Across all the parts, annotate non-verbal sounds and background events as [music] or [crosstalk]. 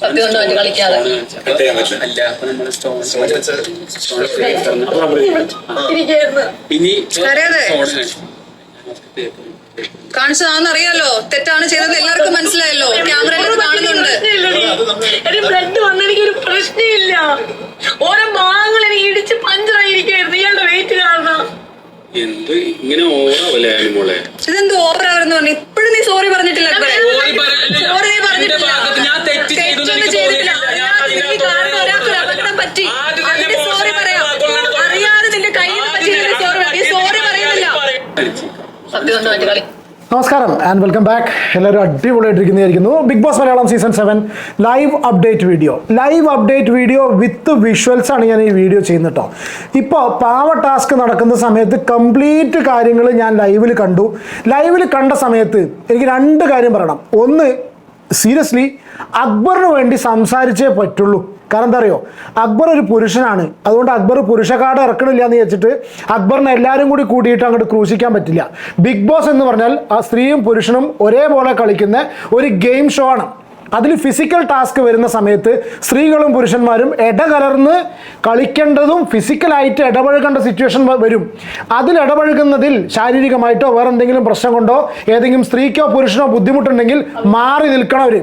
സത്യം കൊണ്ട് മറ്റു കളിക്കാതെ. ഇനി കാണിച്ചതാണെന്ന് അറിയാലോ തെറ്റാണ് ചെയ്തത് എല്ലാവർക്കും മനസ്സിലായല്ലോ. ക്യാമറ കാണുന്നുണ്ട്. എടി ബ്ലഡ് വന്ന് എനിക്കൊരു പ്രശ്നമില്ല. ഓരോ ഭാഗങ്ങൾ എനിക്ക് ഇടിച്ച് പഞ്ചറായിരിക്കായിരുന്നു ഇയാളുടെ വെയിറ്റ് കാരണം എന്ത് ഇങ്ങനെ ഓവറാവല്ലേ മോളെ? ഇതെന്ത് ഓവർ ആവെന്ന് പറഞ്ഞു നീ സോറി പറഞ്ഞിട്ടില്ല സോറി പറഞ്ഞിട്ടില്ല. ഞാൻ തെറ്റ് ചെയ്തു തെറ്റൊന്നും ചെയ്തിട്ടില്ല. അറിയാതെ നിനക്ക് അതിനകത്ത് കാരണം അപകടം പറ്റി. അതിന് സോറി പറയാം. അറിയാതെ നിന്റെ കയ്യിൽ സോറി സോറി പറയുന്നില്ല. സത്യം കളി. നമസ്കാരം ആൻഡ് വെൽക്കം ബാക്ക് എല്ലാവരും അടിപൊളിയായിട്ടിരിക്കുന്നതായിരിക്കുന്നു. Big boss Malayalam season seven live update video live update video with visuals ആണ് ഞാൻ ഈ വീഡിയോ ചെയ്യുന്നത് കേട്ടോ ഇപ്പോൾ പാവ ടാസ്ക് നടക്കുന്ന സമയത്ത് കംപ്ലീറ്റ് കാര്യങ്ങൾ ഞാൻ ലൈവിൽ കണ്ടു. ലൈവിൽ കണ്ട സമയത്ത് എനിക്ക് രണ്ട് കാര്യം പറയണം. ഒന്ന് സീരിയസ്ലി അക്ബറിന് വേണ്ടി സംസാരിച്ചേ പറ്റുള്ളൂ. കാരണം എന്താ അറിയോ? അക്ബർ ഒരു പുരുഷനാണ്. അതുകൊണ്ട് അക്ബർ പുരുഷ കാർഡ് ഇറക്കണില്ല എന്ന് വെച്ചിട്ട് അക്ബറിനെ എല്ലാവരും കൂടി കൂട്ടിയിട്ട് അങ്ങോട്ട് ക്രൂശിക്കാൻ പറ്റില്ല. ബിഗ് ബോസ് എന്ന് പറഞ്ഞാൽ ആ സ്ത്രീയും പുരുഷനും ഒരേപോലെ കളിക്കുന്ന ഒരു ഗെയിം ഷോ ആണ്. അതിൽ ഫിസിക്കൽ ടാസ്ക് വരുന്ന സമയത്ത് സ്ത്രീകളും പുരുഷന്മാരും ഇടകലർന്ന് കളിക്കേണ്ടതും ഫിസിക്കലായിട്ട് ഇടപഴകേണ്ട സിറ്റുവേഷൻ വരും. അതിൽ ഇടപഴകുന്നതിൽ ശാരീരികമായിട്ടോ വേറെന്തെങ്കിലും പ്രശ്നം കൊണ്ടോ ഏതെങ്കിലും സ്ത്രീക്കോ പുരുഷനോ ബുദ്ധിമുട്ടുണ്ടെങ്കിൽ മാറി നിൽക്കണവർ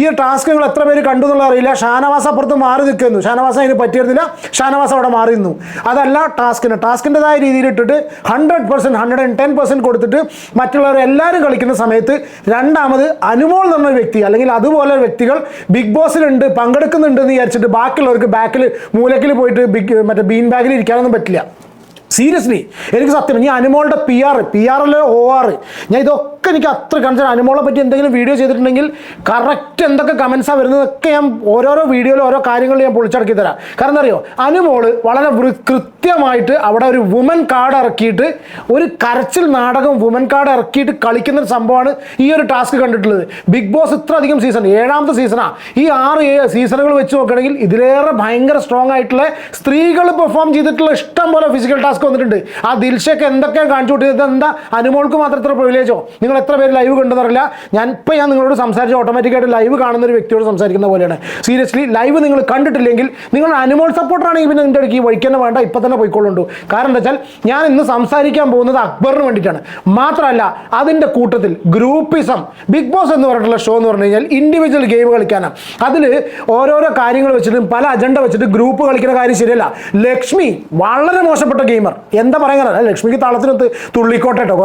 ഈ ടാസ്കുകൾ എത്ര പേര് കണ്ടു എന്നുള്ള അറിയില്ല. ഷാനവാസ് അപ്പുറത്ത് മാറി നിൽക്കുന്നു. ഷാനവാസ് അതിന് പറ്റിയിരുന്നില്ല. ഷാനവാസ് അവിടെ മാറി നിന്നു. അതല്ല ടാസ്കിന്. ടാസ്കിന്റെതായ രീതിയിൽ ഇട്ടിട്ട് hundred percent hundred and ten percent കൊടുത്തിട്ട് മറ്റുള്ളവർ എല്ലാവരും കളിക്കുന്ന സമയത്ത് രണ്ടാമത് അനുമോൾ എന്ന് വ്യക്തി അല്ലെങ്കിൽ അതുപോലെ വ്യക്തികൾ ബിഗ് ബോസിലുണ്ട് പങ്കെടുക്കുന്നുണ്ട് എന്ന് വിചാരിച്ചിട്ട് ബാക്കിയുള്ളവർക്ക് ബാക്കിൽ മൂലക്കിൽ പോയിട്ട് ബിഗ് മറ്റേ ബീൻ ബാഗിൽ ഇരിക്കാനൊന്നും പറ്റില്ല. സീരിയസ്ലി എനിക്ക് സത്യം ഞാൻ അനുമോളുടെ പി ആർ പി ആർ അല്ല ഒ ആർ ഞാൻ ഇതൊക്കെ എനിക്ക് അത്ര കൺസേൺ അനുമോളെ പറ്റി എന്തെങ്കിലും വീഡിയോ ചെയ്തിട്ടുണ്ടെങ്കിൽ കറക്റ്റ് എന്തൊക്കെ കമൻസാണ് വരുന്നതൊക്കെ ഞാൻ ഓരോരോ വീഡിയോയിൽ ഓരോ കാര്യങ്ങൾ ഞാൻ പൊളിച്ചടക്കി തരാം. കാരണം അറിയോ? അനുമോൾ വളരെ കൃത്യമായിട്ട് അവിടെ ഒരു വുമൻ കാർഡ് ഇറക്കിയിട്ട് ഒരു കരച്ചിൽ നാടകം വുമൻ കാർഡ് ഇറക്കിയിട്ട് കളിക്കുന്ന ഒരു സംഭവമാണ് ഈ ഒരു ടാസ്ക് കണ്ടിട്ടുള്ളത്. ബിഗ് ബോസ് ഇത്ര അധികം സീസൺ ഏഴാമത്തെ സീസണാണ് ഈ ആറ് സീസണുകൾ വെച്ച് നോക്കുകയാണെങ്കിൽ ഇതിലേറെ ഭയങ്കര സ്ട്രോങ് ആയിട്ടുള്ള സ്ത്രീകൾ പെർഫോം ചെയ്തിട്ടുള്ള ഇഷ്ടം പോലെ ഫിസിക്കൽ ടാസ്ക് വന്നിട്ടുണ്ട്. ആ ദിൽഷയ്ക്ക് എന്തൊക്കെ കാണിച്ചു കൂട്ടിയത് എന്താ അനുമോൾക്ക് മാത്രം എത്ര പ്രിവിലേജോ നിങ്ങൾ എത്ര പേര് ലൈവ് കണ്ടെന്നറിയില്ല ഞാൻ ഇപ്പം ഞാൻ നിങ്ങളോട് സംസാരിച്ച് ഓട്ടോമാറ്റിക്കായിട്ട് ലൈവ് കാണുന്ന ഒരു വ്യക്തിയോട് സംസാരിക്കുന്ന പോലെയാണ്. സീരിയസ്ലി ലൈവ് നിങ്ങൾ കണ്ടിട്ടില്ലെങ്കിൽ നിങ്ങൾ അനുമോൾ സപ്പോർട്ടറാണെങ്കിൽ പിന്നെ നിന്റെ ഇടയ്ക്ക് ഈ വേണ്ട. ഇപ്പം തന്നെ പോയിക്കൊള്ളുണ്ടു കാരണം എന്താ വെച്ചാൽ ഞാൻ ഇന്ന് സംസാരിക്കാൻ പോകുന്നത് അക്ബറിന് വേണ്ടിയിട്ടാണ്. മാത്രമല്ല അതിന്റെ കൂട്ടത്തിൽ ഗ്രൂപ്പിസം ബിഗ് ബോസ് എന്ന് പറഞ്ഞിട്ടുള്ള ഷോ എന്ന് പറഞ്ഞു കഴിഞ്ഞാൽ ഇൻഡിവിജ്വൽ ഗെയിം കളിക്കാനാണ്. അതിൽ ഓരോരോ കാര്യങ്ങൾ വെച്ചിട്ടും പല അജണ്ട വെച്ചിട്ട് ഗ്രൂപ്പ് കളിക്കുന്ന കാര്യം ശരിയല്ല. ലക്ഷ്മി വളരെ മോശപ്പെട്ട എന്താ പറയുന്നത് ലക്ഷ്മിക്ക് താളത്തിനൊത്ത് തുള്ളിക്കോട്ടെ കേട്ടോ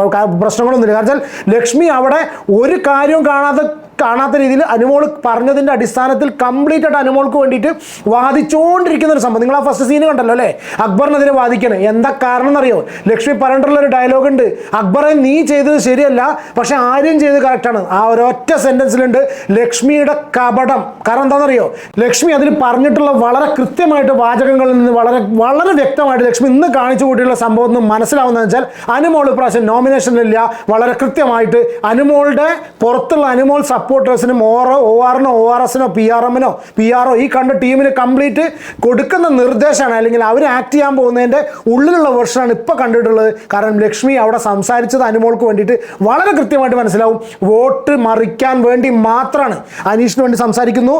പ്രശ്നങ്ങളൊന്നുമില്ല. കാരണം ലക്ഷ്മി അവിടെ ഒരു കാര്യവും കാണാതെ കാണാത്ത രീതിയിൽ അനുമോൾ പറഞ്ഞതിന്റെ അടിസ്ഥാനത്തിൽ കംപ്ലീറ്റ് ആയിട്ട് അനുമോൾക്ക് വേണ്ടിയിട്ട് വാദിച്ചുകൊണ്ടിരിക്കുന്ന ഒരു സംഭവം. നിങ്ങൾ ആ ഫസ്റ്റ് സീന് കണ്ടല്ലോ അല്ലേ? അക്ബറിനെതിരെ വാദിക്കണം. എന്താ കാരണം എന്നറിയോ? ലക്ഷ്മി പറഞ്ഞിട്ടുള്ള ഒരു ഡയലോഗ് ഉണ്ട്. അക്ബറെ നീ ചെയ്തത് ശരിയല്ല പക്ഷെ ആര്യം ചെയ്തത് കറക്റ്റാണ് ആ ഒരൊറ്റ സെന്റൻസിലുണ്ട് ലക്ഷ്മിയുടെ കപടം. കാരണം എന്താണെന്നറിയോ? ലക്ഷ്മി അതിൽ പറഞ്ഞിട്ടുള്ള വളരെ കൃത്യമായിട്ട് വാചകങ്ങളിൽ നിന്ന് വളരെ വളരെ വ്യക്തമായിട്ട് ലക്ഷ്മി ഇന്ന് കാണിച്ചു കൂട്ടിയുള്ള സംഭവം ഒന്ന് മനസ്സിലാവുന്ന വെച്ചാൽ അനുമോൾ ഇപ്രാവശ്യം നോമിനേഷനിലില്ല വളരെ കൃത്യമായിട്ട് അനുമോളുടെ പുറത്തുള്ള അനുമോൾ സപ്പോർട്ടേഴ്സിനും ഓറോ ഒ ആറിനോ ഒ ആർ എസിനോ പി ആർ എമ്മിനോ പി ആർ ഒ ഈ കണ്ട ടീമിന് കംപ്ലീറ്റ് കൊടുക്കുന്ന നിർദ്ദേശമാണ് അല്ലെങ്കിൽ അവർ ആക്ട് ചെയ്യാൻ പോകുന്നതിന്റെ ഉള്ളിലുള്ള വെർഷനാണ് ഇപ്പോൾ കണ്ടിട്ടുള്ളത്. കാരണം ലക്ഷ്മി അവിടെ സംസാരിച്ചത് അനുമോൾക്ക് വേണ്ടിയിട്ട് വളരെ കൃത്യമായിട്ട് മനസ്സിലാവും. വോട്ട് മറിക്കാൻ വേണ്ടി മാത്രമാണ് അനീഷിന് വേണ്ടി സംസാരിക്കുന്നു.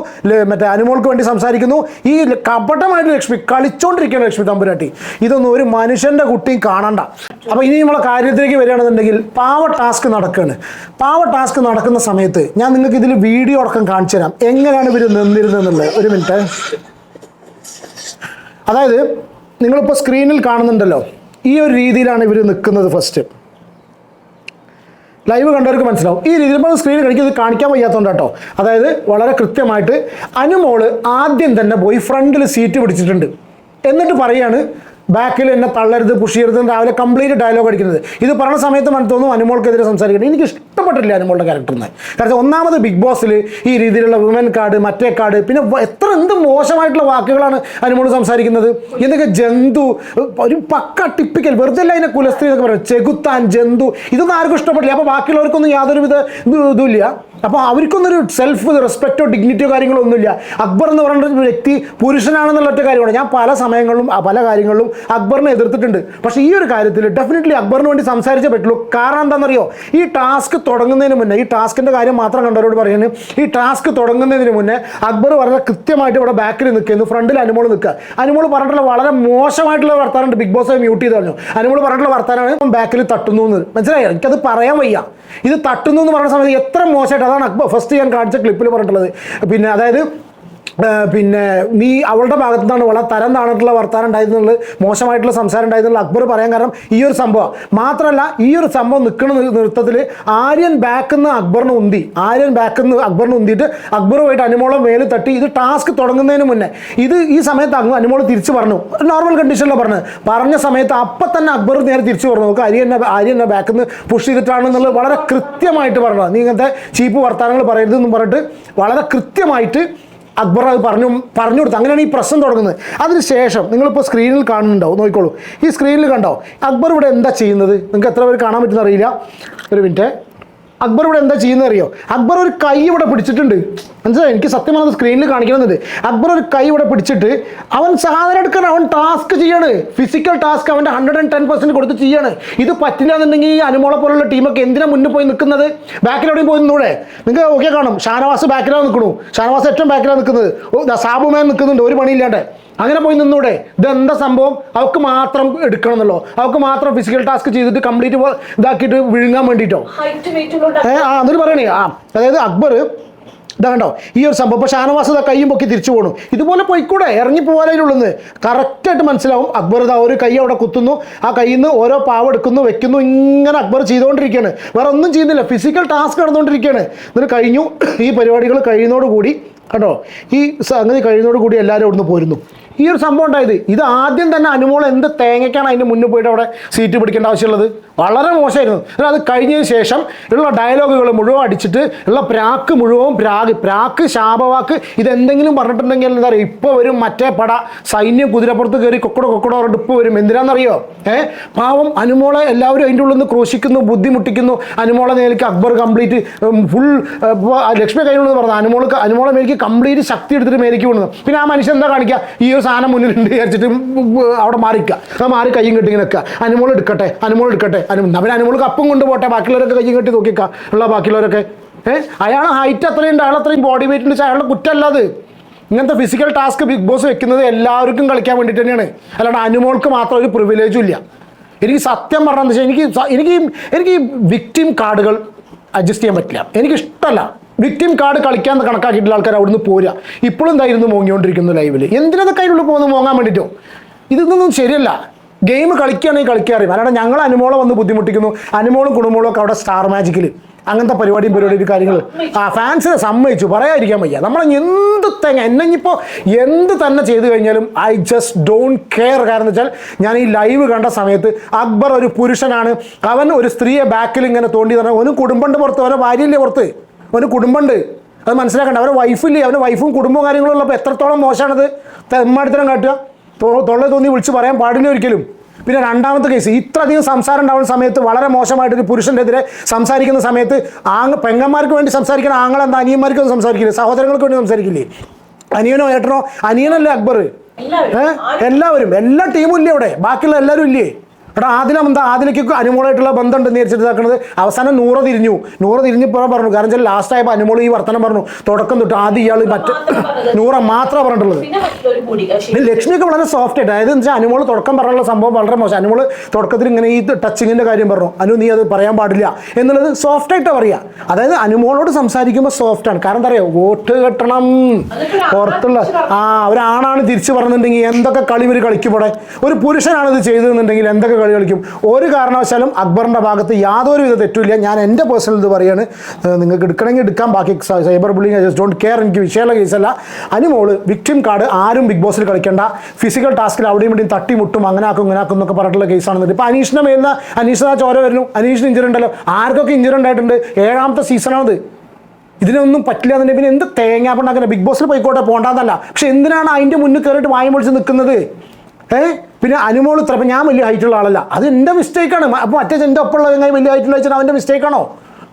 മറ്റേ അനുമോൾക്ക് വേണ്ടി സംസാരിക്കുന്നു. ഈ കപട്ടമായിട്ട് ലക്ഷ്മി കളിച്ചോണ്ടിരിക്കുകയാണ് ലക്ഷ്മി തമ്പുരാട്ടി. ഇതൊന്നും ഒരു മനുഷ്യന്റെ കുട്ടിയും കാണണ്ട. അപ്പോൾ ഇനി നമ്മളെ കാര്യത്തിലേക്ക് വരികയാണെന്നുണ്ടെങ്കിൽ പാവ ടാസ്ക് നടക്കുകയാണ് പാവ ടാസ്ക് നടക്കുന്ന സമയത്ത് ഞാൻ നിങ്ങൾക്ക് ഇതിൽ വീഡിയോ അടക്കം കാണിച്ചു തരാം. എങ്ങനെയാണ് ഇവർ നിന്നിരുന്നതെന്നുള്ളത്? ഒരു മിനിറ്റ്. അതായത് നിങ്ങളിപ്പോൾ സ്ക്രീനിൽ കാണുന്നുണ്ടല്ലോ. ഈ ഒരു രീതിയിലാണ് ഇവർ നിൽക്കുന്നത് ഫസ്റ്റ് ലൈവ് കണ്ടവർക്ക് മനസ്സിലാവും. ഈ രീതിയിൽ ഇപ്പോൾ സ്ക്രീനിൽ കഴിക്കുന്നത് കാണിക്കാൻ വയ്യാത്തതുകൊണ്ട് കേട്ടോ അതായത് വളരെ കൃത്യമായിട്ട് അനുമോൾ ആദ്യം തന്നെ പോയി ഫ്രണ്ടിൽ സീറ്റ് പിടിച്ചിട്ടുണ്ട്. എന്നിട്ട് പറയാണ് ബാക്കിൽ എന്നെ തള്ളരുത് പുഷിയരുത് രാവിലെ കംപ്ലീറ്റ് ഡയലോഗ് അടിക്കുന്നത്. ഇത് പറഞ്ഞ സമയത്ത് മനസ്സിൽ തോന്നും അനുമോൾക്കെതിരെ സംസാരിക്കുന്നത് എനിക്ക് ഇഷ്ടപ്പെട്ടില്ല അനുമോളുടെ ക്യാരക്ടറിന് കാരണം ഒന്നാമത് ബിഗ് ബോസിൽ ഈ രീതിയിലുള്ള വുമൻ കാർഡ് മറ്റേ കാർഡ് പിന്നെ എത്ര എന്ത് മോശമായിട്ടുള്ള വാക്കുകളാണ് അനുമോൾ സംസാരിക്കുന്നത്? എന്തൊക്കെ ജന്തു ഒരു പക്ക ടിപ്പിക്കൽ വെറുതെ അല്ല അതിനെ കുലസ്ത്രീ എന്നൊക്കെ പറയുന്നത്. ചെകുത്താൻ ജന്തു ഇതൊന്നും ആർക്കും ഇഷ്ടപ്പെട്ടില്ല. അപ്പോൾ ബാക്കിയുള്ളവർക്കൊന്നും യാതൊരുവിധ ഇത് ഇതുമില്ല അപ്പോൾ അവർക്കൊന്നൊരു സെൽഫ് റെസ്പെക്റ്റോ ഡിഗ്നിറ്റിയോ കാര്യങ്ങളോ ഒന്നുമില്ല. അക്ബർ എന്ന് പറയുന്ന ഒരു വ്യക്തി പുരുഷനാണെന്നുള്ള ഒറ്റ കാര്യമാണ്. ഞാൻ പല സമയങ്ങളിലും പല കാര്യങ്ങളിലും അക്ബറിനെ എതിർത്തിട്ടുണ്ട്. പക്ഷേ ഈ ഒരു കാര്യത്തിൽ ഡെഫിനറ്റ്ലി അക്ബറിന് വേണ്ടി സംസാരിച്ചേ പറ്റുള്ളൂ. കാരണം എന്താണെന്നറിയോ? ഈ ടാസ്ക് തുടങ്ങുന്നതിന് മുന്നേ ഈ ടാസ്കിന്റെ കാര്യം മാത്രം കണ്ടവരോട് പറയുന്നത് ഈ ടാസ്ക് തുടങ്ങുന്നതിന് മുന്നേ അക്ബർ വളരെ കൃത്യമായിട്ട് ഇവിടെ ബാക്കിൽ നിൽക്കുന്നു ഫ്രണ്ടിൽ അനുമോൾ നിൽക്കുക. അനുമോൾ പറഞ്ഞിട്ടുള്ള വളരെ മോശമായിട്ടുള്ള വർത്താനുണ്ട് ബിഗ് ബോസ് മ്യൂട്ട് ചെയ്ത് പറഞ്ഞു അനുമോൾ പറഞ്ഞിട്ടുള്ള വർത്താനമാണ് ബാക്കിൽ തട്ടുന്നു എന്ന്. മനസ്സിലായോ? എനിക്കത് പറയാൻ വയ്യ. ഇത് തട്ടുന്നു എന്ന് പറയുന്ന സമയത്ത് എത്ര മോശമായിട്ട് അതാണ് അക്ബർ. ഫസ്റ്റ് ഞാൻ കാണിച്ച ക്ലിപ്പിൽ പറഞ്ഞിട്ടുള്ളത്. പിന്നെ അതായത് പിന്നെ നീ അവളുടെ ഭാഗത്തു നിന്നാണ് വളരെ തരം താണിട്ടുള്ള വർത്താനം ഉണ്ടായിരുന്നുള്ളത് മോശമായിട്ടുള്ള സംസാരം ഉണ്ടായിരുന്നുള്ള അക്ബർ പറയാൻ കാരണം ഈ ഒരു സംഭവം. മാത്രമല്ല ഈ ഒരു സംഭവം നിൽക്കുന്ന നൃത്തത്തിൽ ആര്യൻ ബാക്കിൽ നിന്ന് അക്ബറിന് ഉന്തി. ആര്യൻ ബാക്കിൽ നിന്ന് അക്ബറിന് ഉന്തിയിട്ട് അക്ബർ പോയിട്ട് അനുമോളം മേൽ തട്ടി. ഇത് ടാസ്ക് തുടങ്ങുന്നതിന് മുന്നേ. ഇത് ഈ സമയത്ത് അങ്ങ് അനുമോൾ തിരിച്ചു പറഞ്ഞു. നോർമൽ കണ്ടീഷനിലാണ് പറഞ്ഞത്. പറഞ്ഞ സമയത്ത് അപ്പം തന്നെ അക്ബർ നേരെ തിരിച്ചു പറഞ്ഞു. നോക്കുക ആര്യനെ എന്നെ ബാക്കിൽ നിന്ന് പുഷ് ചെയ്തിട്ടാണെന്നുള്ളത് വളരെ കൃത്യമായിട്ട് പറഞ്ഞത്. നീ ഇങ്ങനത്തെ ചീപ്പ് വർത്തമാനങ്ങൾ പറയരുതെന്നും പറഞ്ഞിട്ട് വളരെ കൃത്യമായിട്ട് അക്ബർ അത് പറഞ്ഞു പറഞ്ഞു കൊടുത്തു. അങ്ങനെയാണ് ഈ പ്രശ്നം തുടങ്ങുന്നത്. അതിനുശേഷം നിങ്ങളിപ്പോൾ സ്ക്രീനിൽ കാണുന്നുണ്ടാവും. നോക്കിക്കോളൂ. ഈ സ്ക്രീനിൽ കണ്ടോ? അക്ബർ ഇവിടെ എന്താ ചെയ്യുന്നത്? നിങ്ങൾക്ക് എത്ര പേര് കാണാൻ പറ്റുന്ന അറിയില്ല ഒരു മിനിറ്റ്. അക്ബർ ഇവിടെ എന്താ ചെയ്യുന്നത് അറിയോ അക്ബർ ഒരു കൈ ഇവിടെ പിടിച്ചിട്ടുണ്ട്. മനസ്സിലായി? എനിക്ക് സത്യം സ്ക്രീനിൽ കാണിക്കണമെന്നുണ്ട് അക്ബർ ഒരു കൈ ഇവിടെ പിടിച്ചിട്ട് അവൻ സാധനം എടുക്കാൻ അവൻ ടാസ്ക് ചെയ്യാണ്. ഫിസിക്കൽ ടാസ്ക് അവന്റെ ഹൺഡ്രഡ് ആൻഡ് ടെൻ പെർസെന്റ് കൊടുത്ത് ചെയ്യാണ്. ഇത് പറ്റില്ല എന്നുണ്ടെങ്കിൽ ഈ അനുമോളെ പോലുള്ള ടീമൊക്കെ എന്തിനാ മുന്നിൽ പോയി നിൽക്കുന്നത്? ബാക്കിലെവിടെയും പോയി നിന്നൂടെ? നിങ്ങൾക്ക് ഓക്കെ കാണും. ഷാനവാസ് ബാക്കിലാണ് നിൽക്കണു. ഷാനവാസ് ഏറ്റവും ബാക്കിലാണ് നിൽക്കുന്നത്. സാബുമേൻ നിൽക്കുന്നുണ്ട്. ഒരു പണിയില്ലാണ്ട്. അങ്ങനെ പോയി നിന്നൂടെ. ഇതെന്താ സംഭവം? അവർക്ക് മാത്രം എടുക്കണം എന്നല്ലോ അവർക്ക് മാത്രം ഫിസിക്കൽ ടാസ്ക് ചെയ്തിട്ട് കംപ്ലീറ്റ് ഇതാക്കിയിട്ട് വിഴുങ്ങാൻ വേണ്ടിയിട്ടോ ആ എന്നിട്ട് പറയണേ. ആ അതായത് അക്ബർ ഇതാ കണ്ടോ ഈ ഒരു സംഭവം. ഇപ്പോൾ ഷാനവാസ് ഇതാ കൈയും പൊക്കി തിരിച്ചു പോകണു ഇതുപോലെ പോയിക്കൂടെ ഇറങ്ങി പോകാനുള്ളത് കറക്റ്റായിട്ട് മനസ്സിലാവും. അക്ബർ ഇതാ ഒരു കൈ അവിടെ കുത്തുന്നു. ആ കയ്യിൽ നിന്ന് ഓരോ പാവ എടുക്കുന്നു വെക്കുന്നു. ഇങ്ങനെ അക്ബർ ചെയ്തുകൊണ്ടിരിക്കുകയാണ്. വേറെ ഒന്നും ചെയ്യുന്നില്ല. ഫിസിക്കൽ ടാസ്ക് നടന്നുകൊണ്ടിരിക്കുകയാണ്. എന്നിട്ട് കഴിഞ്ഞു. ഈ പരിപാടികൾ കഴിയുന്നതോടുകൂടി കണ്ടോ ഈ സംഗതി കഴിയുന്നതോടുകൂടി എല്ലാവരും അവിടുന്ന് പോരുന്നു. ഈ ഒരു സംഭവം ഉണ്ടായത്. ഇത് ആദ്യം തന്നെ അനുമോൾ എന്ത് തേങ്ങയ്ക്കാണ് അതിന്റെ മുന്നിൽ പോയിട്ട് അവിടെ സീറ്റ് പിടിക്കേണ്ട ആവശ്യമുള്ളത്? വളരെ മോശമായിരുന്നു. എന്നാൽ അത് കഴിഞ്ഞതിന് ശേഷം ഉള്ള ഡയലോഗുകൾ മുഴുവൻ അടിച്ചിട്ട് ഉള്ള പ്രാക്ക് മുഴുവൻ പ്രാഗ് പ്രാക്ക് ശാപവാക്ക് ഇതെന്തെങ്കിലും പറഞ്ഞിട്ടുണ്ടെങ്കിൽ എന്താ പറയുക ഇപ്പോൾ വരും മറ്റേ പട. സൈന്യം കുതിരപ്പുറത്ത് കയറി കൊക്കടോ കൊക്കടോ പറഞ്ഞിട്ട് വരും. എന്തിനാണെന്നറിയോ? ഏ? പാവം അനുമോളെ എല്ലാവരും അതിന്റെ ഉള്ളിൽ നിന്ന് ക്രൂശിക്കുന്നു ബുദ്ധിമുട്ടിക്കുന്നു. അനുമോളെ നേലേക്ക് അക്ബർ കംപ്ലീറ്റ് ഫുൾ ലക്ഷ്മി കൈകൊണ്ടെന്ന് പറഞ്ഞു അനുമോൾക്ക് അനുമോളെ മേലേക്ക് കംപ്ലീറ്റ് ശക്തി എടുത്തിട്ട് മേലേക്ക് വിടുന്നു പിന്നെ ആ മനുഷ്യൻ എന്താ കാണിക്കുക? ഈ ഒരു സാധനം മുന്നിലുണ്ട് വിചാരിച്ചിട്ട് അവിടെ മാറിക്കുക ആ മാറി കയ്യും കെട്ടി ഇങ്ങനെ നിൽക്കുക അനുമോൾ എടുക്കട്ടെ അനുമോൾ എടുക്കട്ടെ അനു അവൻ അനുമോൾക്ക് കപ്പും കൊണ്ടുപോട്ടെ ബാക്കിയുള്ളവരൊക്കെ കയ്യും കെട്ടി നോക്കിക്കുക ഉള്ള ബാക്കിയുള്ളവരൊക്കെ ഏഹ് അയാൾ ഹൈറ്റ് അത്രയും ഉണ്ട് അയാൾ അത്രയും ബോഡി വെയിറ്റ് ഉണ്ട് അയാളുടെ കുറ്റമല്ല അത്. ഇങ്ങനത്തെ ഫിസിക്കൽ ടാസ്ക് ബിഗ് ബോസ് വെക്കുന്നത് എല്ലാവർക്കും കളിക്കാൻ വേണ്ടിയിട്ട് തന്നെയാണ്. അല്ലാണ്ട് അനുമോൾക്ക് മാത്രം ഒരു പ്രിവിലേജും ഇല്ല. എനിക്ക് സത്യം പറഞ്ഞതെന്ന് വെച്ചാൽ എനിക്ക് എനിക്ക് എനിക്ക് വിക്ടിം കാർഡുകൾ അഡ്ജസ്റ്റ് ചെയ്യാൻ പറ്റില്ല. എനിക്കിഷ്ടമല്ല വിക്ടിം കാർഡ് കളിക്കാൻ കണക്കാക്കിയിട്ടുള്ള ആൾക്കാർ അവിടുന്ന് പോരുക. ഇപ്പോഴും എന്തായിരുന്നു മോങ്ങിക്കൊണ്ടിരിക്കുന്നു ലൈവിൽ എന്തിനതൊക്കെ അതിനുള്ളിൽ പോകുന്നു മോങ്ങാൻ വേണ്ടിയിട്ടോ? ഇതൊന്നും ശരിയല്ല. ഗെയിം കളിക്കുകയാണെങ്കിൽ കളിക്കാറിയും അല്ലാണ്ട് ഞങ്ങൾ അനുമോളം വന്ന് ബുദ്ധിമുട്ടിക്കുന്നു. അനുമോളും കുടുംബങ്ങളും ഒക്കെ അവിടെ സ്റ്റാർ മാജിക്കിൽ അങ്ങനത്തെ പരിപാടിയും പരിപാടിയും കാര്യങ്ങൾ ആ ഫാൻസിനെ സമ്മതിച്ചു. പറയാതിരിക്കാൻ വയ്യ. നമ്മൾ എന്ത് തേങ്ങ എന്നെ എന്ത് തന്നെ ചെയ്തു കഴിഞ്ഞാലും ഐ ജസ്റ്റ് ഡോണ്ട് കെയർ കാരണം വെച്ചാൽ ഞാൻ ഈ ലൈവ് കണ്ട സമയത്ത് അക്ബർ ഒരു പുരുഷനാണ്. അവൻ ഒരു സ്ത്രീയെ ബാക്കിൽ ഇങ്ങനെ തോണ്ടി തന്നെ അവന് കുടുംബണ്ട് പുറത്ത്. അവനെ ഭാര്യയില്ലേ പുറത്ത്. അവന് കുടുംബമുണ്ട്. അത് മനസ്സിലാക്കണ്ട. അവരെ വൈഫില്ലേ അവന്റെ വൈഫും കുടുംബവും കാര്യങ്ങളും ഉള്ളപ്പോൾ എത്രത്തോളം മോശമാണത്? തെമ്മാടിത്തരം കാട്ടുക. തൊള്ള തോന്നി വിളിച്ച് പറയാൻ പാടില്ല ഒരിക്കലും. പിന്നെ രണ്ടാമത്തെ കേസ് ഇത്രയധികം സംസാരം ഉണ്ടാവുന്ന സമയത്ത് വളരെ മോശമായിട്ട് ഒരു പുരുഷന്റെ എതിരെ സംസാരിക്കുന്ന സമയത്ത് ആങ് പെങ്ങന്മാർക്ക് വേണ്ടി സംസാരിക്കണം ആങ്ങളെന്താ? അനിയന്മാർക്ക് ഒന്നും സംസാരിക്കില്ലേ? സഹോദരങ്ങൾക്ക് വേണ്ടി സംസാരിക്കില്ലേ? അനിയനോ ഏട്ടനോ? അനിയനല്ലേ അക്ബർ ഏഹ് എല്ലാവരും. എല്ലാ ടീമും ഇല്ലേ അവിടെ? ബാക്കിയുള്ള എല്ലാവരും ഇല്ലേ? എടാ ആദിലം എന്താ? ആദിലേക്ക് അനുമോളായിട്ടുള്ള ബന്ധം നേരിച്ചിട്ട് ഇതാക്കണത്. അവസാനം നൂറ് തിരിഞ്ഞു. നൂറ് തിരിഞ്ഞപ്പോൾ പറഞ്ഞു. കാരണം വെച്ചാൽ ലാസ്റ്റ് ആയപ്പോൾ അനുമോൾ ഈ വർത്തനം പറഞ്ഞു. തുടക്കം തൊട്ട് ആദ്യം ഇയാൾ മറ്റേ നൂറ മാത്രമേ പറഞ്ഞിട്ടുള്ളത്. ലക്ഷ്മിയൊക്കെ വളരെ സോഫ്റ്റ് ആയിട്ട്. അതായത് വെച്ചാൽ അനുമോൾ തുടക്കം പറഞ്ഞുള്ള സംഭവം വളരെ മോശം. അനുമോൾ തുടക്കത്തിൽ ഇങ്ങനെ ഈ ടച്ചിങ്ങിന്റെ കാര്യം പറഞ്ഞു. അനു നീ അത് പറയാൻ പാടില്ല എന്നുള്ളത് സോഫ്റ്റ് ആയിട്ട് പറയുക അതായത് അനുമോളോട് സംസാരിക്കുമ്പോൾ സോഫ്റ്റ് ആണ്. കാരണം എന്താ പറയുക വോട്ട് കെട്ടണം. പുറത്തുള്ള ആ ഒരാണാണ് തിരിച്ചു പറഞ്ഞിട്ടുണ്ടെങ്കിൽ എന്തൊക്കെ കളി ഇവർ കളിക്കുമ്പോടെ ഒരു പുരുഷനാണ് ഇത് ചെയ്തതെന്നുണ്ടെങ്കിൽ എന്തൊക്കെ കളി കളിക്കും. ഒരു കാരണവശാലും അക്ബറിന്റെ ഭാഗത്ത് യാതൊരു വിധ തെറ്റുമില്ല. ഞാൻ എന്റെ പേഴ്സണൽ ഇത് പറയാണ്. നിങ്ങൾക്ക് എടുക്കണമെങ്കിൽ എടുക്കാം. ബാക്കി cyber bullying just don't care എനിക്ക് വിഷയമുള്ള കേസല്ല അനുമോൾ വിക്ടിം കാർഡ് ആരും ബിഗ് ബോസിൽ കളിക്കേണ്ട. ഫിസിക്കൽ ടാസ്കിൽ അവിടെയും ഇവിടെയും തട്ടിമുട്ടും അങ്ങനെ ആക്കും ഇങ്ങനെ ആക്കും എന്നൊക്കെ പറഞ്ഞിട്ടുള്ള കേസാണെന്ന് ഇപ്പോൾ അനീഷിനെ മേലുന്ന അനീഷിന് ആ ചോര വരുന്നു. അനീഷിന് ഇഞ്ചുറി ഉണ്ടല്ലോ. ആർക്കൊക്കെ ഇഞ്ചുറി ഉണ്ടായിട്ടുണ്ട്? ഏഴാമത്തെ സീസണാണത് ഇതിനൊന്നും പറ്റില്ല എന്നുണ്ടെങ്കിൽ പിന്നെ എന്ത് തേങ്ങാപ്പുണ്ടാക്കുന്ന ബിഗ് ബോസിൽ പോയിക്കോട്ടെ പോകണ്ടെന്നല്ല പക്ഷെ എന്തിനാണ് അതിന്റെ മുന്നിൽ കയറിയിട്ട് വായം പൊളിച്ച് നിൽക്കുന്നത്? ഏ? പിന്നെ അനുമോൾ ഇത്ര അപ്പം ഞാൻ വലിയ ഹൈറ്റുള്ള ആളല്ല. അത് എന്റെ മിസ്റ്റേക്കാണ് അപ്പോൾ മറ്റേ എന്റെ ഒപ്പമുള്ള ചങ്ങായി വലിയ ഹൈറ്റുള്ള വെച്ചാൽ അവന്റെ മിസ്റ്റേക്കാണോ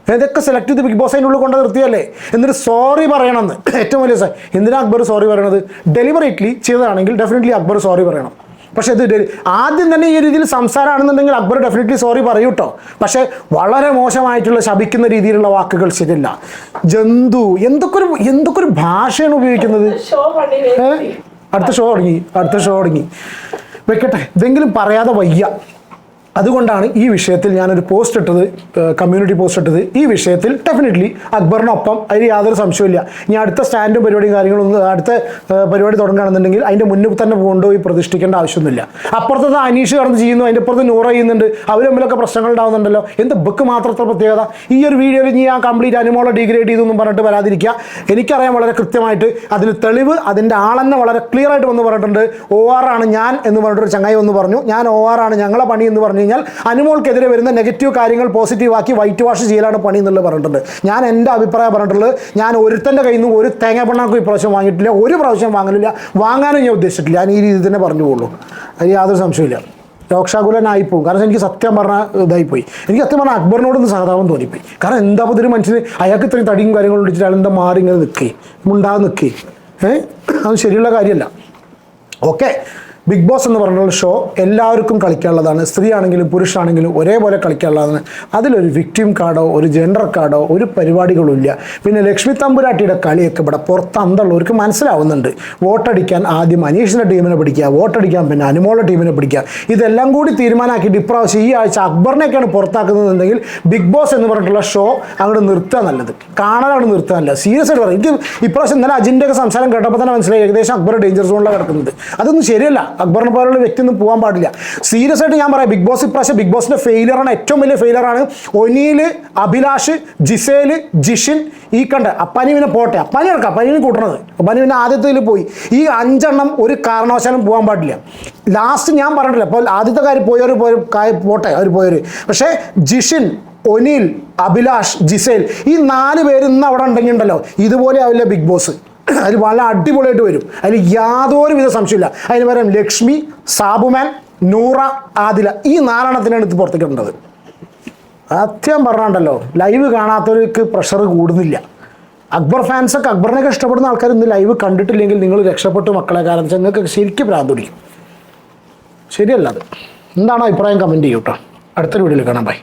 ഇതൊക്കെ സെലക്ട് ചെയ്ത് ബിഗ് ബോസ് അതിന്റെ ഉള്ളിൽ കൊണ്ട് നിർത്തിയല്ലേ? എന്നിട്ട് സോറി പറയണമെന്ന്. [clears throat] ഏറ്റവും വലിയ സാർ എന്തിനാ അക്ബർ സോറി പറയണത്? ഡെലിവറേറ്റ്ലി ചെയ്തതാണെങ്കിൽ ഡെഫിനറ്റ്ലി അക്ബർ സോറി പറയണം. പക്ഷേ ഇത് ആദ്യം തന്നെ ഈ രീതിയിൽ സംസാരമാണെന്നുണ്ടെങ്കിൽ അക്ബർ ഡെഫിനറ്റ്ലി സോറി പറയൂ കേട്ടോ പക്ഷെ വളരെ മോശമായിട്ടുള്ള ശപിക്കുന്ന രീതിയിലുള്ള വാക്കുകൾ ശരിയല്ല. ജന്തു എന്തൊക്കെ ഒരു എന്തൊക്കെ ഒരു ഭാഷയാണ് ഉപയോഗിക്കുന്നത്? ഏ? അടുത്ത ഷോ തുടങ്ങി അടുത്ത ഷോ തുടങ്ങി. വെക്കട്ടെ ഇതെങ്കിലും പറയാതെ വയ്യ. അതുകൊണ്ടാണ് ഈ വിഷയത്തിൽ ഞാനൊരു പോസ്റ്റ് ഇട്ടത് കമ്മ്യൂണിറ്റി പോസ്റ്റ് ഇട്ടത്. ഈ വിഷയത്തിൽ ഡെഫിനറ്റ്ലി അക്ബറിനൊപ്പം അതിന് യാതൊരു സംശയമില്ല ഇനി അടുത്ത സ്റ്റാൻഡും പരിപാടിയും കാര്യങ്ങളൊന്നും അടുത്ത പരിപാടി തുടങ്ങുകയാണെന്നുണ്ടെങ്കിൽ അതിന്റെ മുന്നിൽ തന്നെ കൊണ്ടുപോയി പ്രതിഷ്ഠിക്കേണ്ട ആവശ്യമൊന്നുമില്ല. അപ്പുറത്തത് അനീഷ് കടന്ന് ചെയ്യുന്നു അതിന്റെ അപ്പുറത്ത് നൂറ ചെയ്യുന്നുണ്ട്. അവർ തമ്മിലൊക്കെ പ്രശ്നങ്ങൾ ഉണ്ടാവുന്നുണ്ടല്ലോ. എന്ത് ബുക്ക് മാത്രത്തെ പ്രത്യേകത? ഈ ഒരു വീഡിയോയിൽ ഇനി ഞാൻ കംപ്ലീറ്റ് അനുമോളെ ഡിഗ്രേഡ് ചെയ്തൊന്നും പറഞ്ഞിട്ട് വരാതിരിക്കുക. എനിക്കറിയാം വളരെ കൃത്യമായിട്ട് അതിന് തെളിവ് അതിന്റെ ആളെന്നെ വളരെ ക്ലിയർ ആയിട്ട് വന്ന് പറഞ്ഞിട്ടുണ്ട്. ഒ ആർ ആണ് ഞാൻ എന്ന് പറഞ്ഞിട്ടൊരു ചങ്ങായി വന്ന് പറഞ്ഞു. ഞാൻ ഒ ആർ ആണ് ഞങ്ങളെ പണി എന്ന് പറഞ്ഞു. കഴിഞ്ഞാൽ അനുമോൾക്കെതിരെ വരുന്ന നെഗറ്റീവ് കാര്യങ്ങൾ പോസിറ്റീവ് ആക്കി വൈറ്റ് വാഷ് ചെയ്യലാണ് പണി എന്നുള്ളത് പറഞ്ഞിട്ടുണ്ട്. ഞാൻ എന്റെ അഭിപ്രായം പറഞ്ഞിട്ടുള്ളത് ഞാൻ ഒരുത്തന്റെ കയ്യിൽ നിന്ന് ഒരു തേങ്ങ പെണ്ണാക്കും ഇപ്രാവശ്യം വാങ്ങിയിട്ടില്ല ഒരു പ്രാവശ്യം വാങ്ങലില്ല. വാങ്ങാനും ഞാൻ ഉദ്ദേശിച്ചിട്ടില്ല. ഞാൻ ഈ രീതി തന്നെ പറഞ്ഞു പോകുള്ളൂ അതിൽ യാതൊരു സംശയമില്ല രോക്ഷാകുലനായി പോകും കാരണം എനിക്ക് സത്യം പറഞ്ഞാൽ ഇതായിപ്പോയി. എനിക്ക് സത്യം പറഞ്ഞാൽ അക്ബറിനോടൊന്ന് സഹതാപം തോന്നിപ്പോയി. കാരണം എന്താ ഇതൊരു മനുഷ്യന് അയാൾക്ക് ഇത്രയും തടിയും കാര്യങ്ങളും ഇടിച്ചിട്ട് അയാൾ എന്താ മാറി ഇങ്ങനെ നിൽക്കേ? മുണ്ടാതെ നിൽക്കേ? ഏഹ് അത് ശരിയുള്ള കാര്യമല്ല. ഓക്കെ. ബിഗ് ബോസ് എന്ന് പറഞ്ഞുള്ള ഷോ എല്ലാവർക്കും കളിക്കാനുള്ളതാണ്. സ്ത്രീ ആണെങ്കിലും പുരുഷനാണെങ്കിലും ഒരേപോലെ കളിക്കാനുള്ളതാണ്. അതിലൊരു വിക്ടിം കാർഡോ ഒരു ജെൻഡർ കാർഡോ ഒരു പരിപാടികളും ഇല്ല. പിന്നെ ലക്ഷ്മി തമ്പുരാട്ടിയുടെ കളിയൊക്കെ ഇവിടെ പുറത്ത് അന്തുള്ളവർക്ക് മനസ്സിലാവുന്നുണ്ട്. വോട്ടടിക്കാൻ ആദ്യം അനീഷിന്റെ ടീമിനെ പിടിക്കുക വോട്ടടിക്കാൻ പിന്നെ അനുമോളുടെ ടീമിനെ പിടിക്കുക. ഇതെല്ലാം കൂടി തീരുമാനമാക്കിയിട്ട് ഇപ്രാവശ്യം ഈ ആഴ്ച അക്ബറിനെയൊക്കെയാണ് പുറത്താക്കുന്നതെങ്കിൽ ബിഗ് ബോസ് എന്ന് പറഞ്ഞിട്ടുള്ള ഷോ അങ്ങോട്ട് നിർത്തുക നല്ലത്. കാണാനാണ് നിർത്തുക നല്ലത്. സീരിയസ് ആയിട്ട് പറയും എനിക്ക് ഇപ്രാവശ്യം ഇന്നലെ അജിന്റെയൊക്കെ സംസാരം കേട്ടപ്പോൾ തന്നെ മനസ്സിലായി. ഏകദേശം അക്ബർ ഡേഞ്ചർ സോണിലാണ് കിടക്കുന്നത്. അതൊന്നും ശരിയല്ല. അക്ബറിനെ പോലുള്ള വ്യക്തി ഒന്നും പോകാൻ പാടില്ല. സീരിയസ് ആയിട്ട് ഞാൻ പറയാം. ബിഗ് ബോസ് ഇപ്രാവശ്യം ബിഗ് ബോസിന്റെ ഫെയിലിയറാണ് ഏറ്റവും വലിയ ഫെയിലറാണ് ഒനിയിൽ അഭിലാഷ് ജിസേൽ ജിഷിൻ ഈ കണ്ട. അപ്പാനി പിന്നെ പോട്ടെ. അപ്പാനി ഇറക്കാം അപ്പാനി കൂട്ടണത്. അപ്പാനി പിന്നെ ആദ്യത്തിൽ പോയി. ഈ അഞ്ചെണ്ണം ഒരു കാരണവശാലും പോകാൻ പാടില്ല. ലാസ്റ്റ് ഞാൻ പറഞ്ഞിട്ടില്ല. അപ്പോൾ ആദ്യത്തെ കാര്യം പോയവർ പോയ പോട്ടെ. അവർ പോയവർ പക്ഷേ ജിഷിൻ ഒനിൽ അഭിലാഷ് ജിസേൽ ഈ നാല് പേര് ഇന്ന് അവിടെ ഉണ്ടെങ്കിൽ ഉണ്ടല്ലോ ഇതുപോലെ ആവില്ല ബിഗ് ബോസ് അതിൽ വളരെ അടിപൊളിയായിട്ട് വരും. അതിൽ യാതൊരു വിധ സംശയമില്ല അതിന് പകരം ലക്ഷ്മി സാബുമാൻ നൂറ ആദില ഈ നാലെണ്ണത്തിനാണ് ഇത് പുറത്തേക്കിട്ടുള്ളത് സത്യം പറഞ്ഞാണ്ടല്ലോ ലൈവ് കാണാത്തവർക്ക് പ്രഷർ കൂടുന്നില്ല. അക്ബർ ഫാൻസൊക്കെ അക്ബറിനൊക്കെ ഇഷ്ടപ്പെടുന്ന ആൾക്കാർ ഇന്ന് ലൈവ് കണ്ടിട്ടില്ലെങ്കിൽ നിങ്ങൾ രക്ഷപ്പെട്ടു മക്കളെ കാരണം വെച്ചാൽ നിങ്ങൾക്ക് ശരിക്കും ഭ്രാന്ത് പിടിക്കും. ശരിയല്ല അത്. എന്താണ് അഭിപ്രായം? കമന്റ് ചെയ്യൂട്ടോ അടുത്തൊരു വീഡിയോയിൽ കാണാം. ബൈ